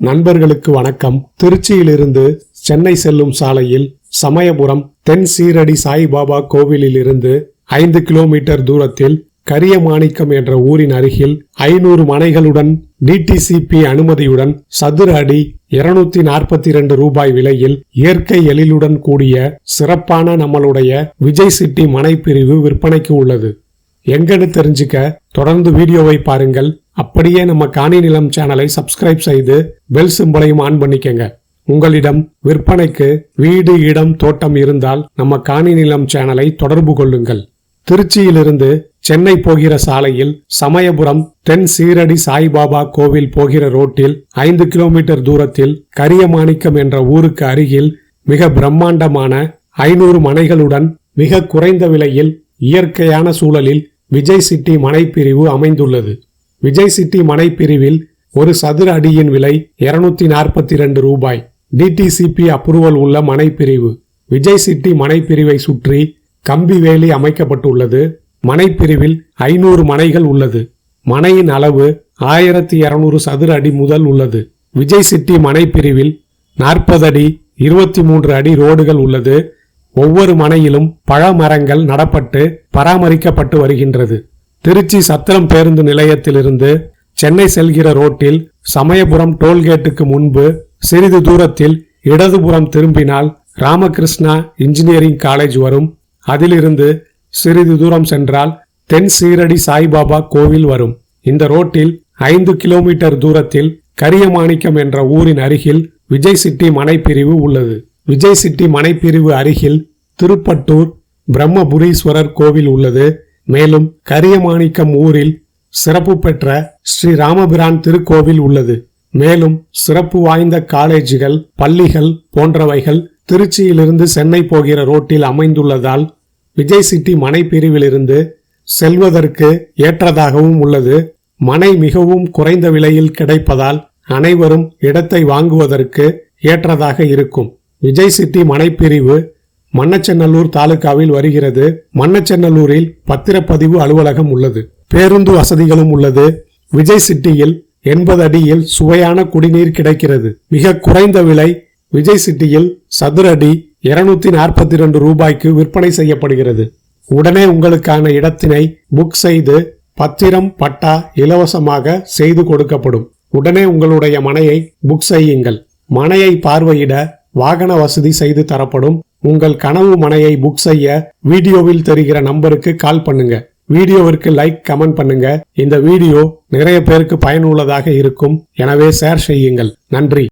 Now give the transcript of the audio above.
நண்பர்களுக்கு வணக்கம். திருச்சியிலிருந்து சென்னை செல்லும் சாலையில் சமயபுரம் தென் சீரடி சாய்பாபா கோவிலில் இருந்து ஐந்து கிலோமீட்டர் தூரத்தில் கரியமாணிக்கம் என்ற ஊரின் அருகில் ஐநூறு மனைகளுடன் டிடிசிபி அனுமதியுடன் சதுர அடி இருநூத்தி நாற்பத்தி இரண்டு ரூபாய் விலையில் இயற்கை எழிலுடன் கூடிய சிறப்பான நம்மளுடைய விஜய் சிட்டி மனை பிரிவு விற்பனைக்கு உள்ளது. எங்கன்னு தெரிஞ்சுக்க தொடர்ந்து வீடியோவை பாருங்கள். அப்படியே நம்ம காணி நிலம் சேனலை சப்ஸ்கிரைப் செய்து பெல் சிம்பலையும் ஆன் பண்ணிக்கங்க. உங்களிடம் விற்பனைக்கு வீடு இடம் தோட்டம் இருந்தால் நம்ம காணி நிலம் சேனலை தொடர்பு கொள்ளுங்கள். திருச்சியிலிருந்து சென்னை போகிற சாலையில் சமயபுரம் தென் சீரடி சாய்பாபா கோவில் போகிற ரோட்டில் ஐந்து கிலோமீட்டர் தூரத்தில் கரியமாணிக்கம் என்ற ஊருக்கு அருகில் மிக பிரம்மாண்டமான ஐநூறு மனைகளுடன் மிக குறைந்த விலையில் இயற்கையான சூழலில் விஜய் சிட்டி மனைப்பிரிவு அமைந்துள்ளது. விஜய் சிட்டி மனைப்பிரிவில் ஒரு சதுர அடியின் விலை இருநூத்தி நாற்பத்தி ரெண்டு ரூபாய் டிடிசிபி அப்ரூவல் உள்ள மனைப்பிரிவு. விஜய் சிட்டி மனைப்பிரிவை சுற்றி கம்பி வேலி அமைக்கப்பட்டுள்ளது. மனைப்பிரிவில் ஐநூறு மனைகள் உள்ளது. மனையின் அளவு ஆயிரத்தி இருநூறு சதுர அடி முதல் உள்ளது. விஜய் சிட்டி மனைப்பிரிவில் நாற்பது அடி இருபத்தி மூன்று அடி ரோடுகள் உள்ளது. ஒவ்வொரு மனையிலும் பழ மரங்கள் நடப்பட்டு பராமரிக்கப்பட்டு வருகின்றது. திருச்சி சத்திரம் பேருந்து நிலையத்திலிருந்து சென்னை செல்கிற ரோட்டில் சமயபுரம் டோல்கேட்டுக்கு முன்பு சிறிது தூரத்தில் இடதுபுறம் திரும்பினால் ராமகிருஷ்ணா இன்ஜினியரிங் காலேஜ் வரும். அதிலிருந்து சிறிது தூரம் சென்றால் தென் சீரடி சாய்பாபா கோவில் வரும். இந்த ரோட்டில் ஐந்து கிலோமீட்டர் தூரத்தில் கரியமாணிக்கம் என்ற ஊரின் அருகில் விஜய் சிட்டி மனைப்பிரிவு உள்ளது. விஜய் சிட்டி மனைப்பிரிவு அருகில் திருப்பட்டூர் பிரம்மபுரீஸ்வரர் கோவில் உள்ளது. மேலும் கரியமாணிக்கம் ஊரில் சிறப்பு பெற்ற ஸ்ரீ ராமபிரான் திருக்கோவில் உள்ளது. மேலும் சிறப்பு வாய்ந்த காலேஜுகள் பள்ளிகள் போன்றவைகள் திருச்சியிலிருந்து சென்னை போகிற ரோட்டில் அமைந்துள்ளதால் விஜய் சிட்டி மனை பிரிவிலிருந்து செல்வதற்கு ஏற்றதாகவும் உள்ளது. மனை மிகவும் குறைந்த விலையில் கிடைப்பதால் அனைவரும் இடத்தை வாங்குவதற்கு ஏற்றதாக இருக்கும். விஜய் சிட்டி மனைப்பிரிவு மன்னச்சென்னல்லூர் தாலுகாவில் வருகிறது. மன்னச்சென்னல்லூரில் பத்திரப்பதிவு அலுவலகம் உள்ளது. பேருந்து வசதிகளும் உள்ளது. விஜய் சிட்டியில் எண்பது அடியில் சுவையான குடிநீர் கிடைக்கிறது. மிக குறைந்த விலை விஜய் சிட்டியில் சதுர அடி இருநூத்தி நாற்பத்தி இரண்டு ரூபாய்க்கு விற்பனை செய்யப்படுகிறது. உடனே உங்களுக்கான இடத்தினை புக் செய்து பத்திரம் பட்டா இலவசமாக செய்து கொடுக்கப்படும். உடனே உங்களுடைய மனையை புக் செய்யுங்கள். மனையை பார்வையிட வாகன வசதி செய்து தரப்படும். உங்கள் கனவு மனையை புக் செய்ய வீடியோவில் தெரிகிற நம்பருக்கு கால் பண்ணுங்க. வீடியோவிற்கு லைக் கமெண்ட் பண்ணுங்க. இந்த வீடியோ நிறைய பேருக்கு பயனுள்ளதாக இருக்கும். எனவே ஷேர் செய்யுங்கள். நன்றி.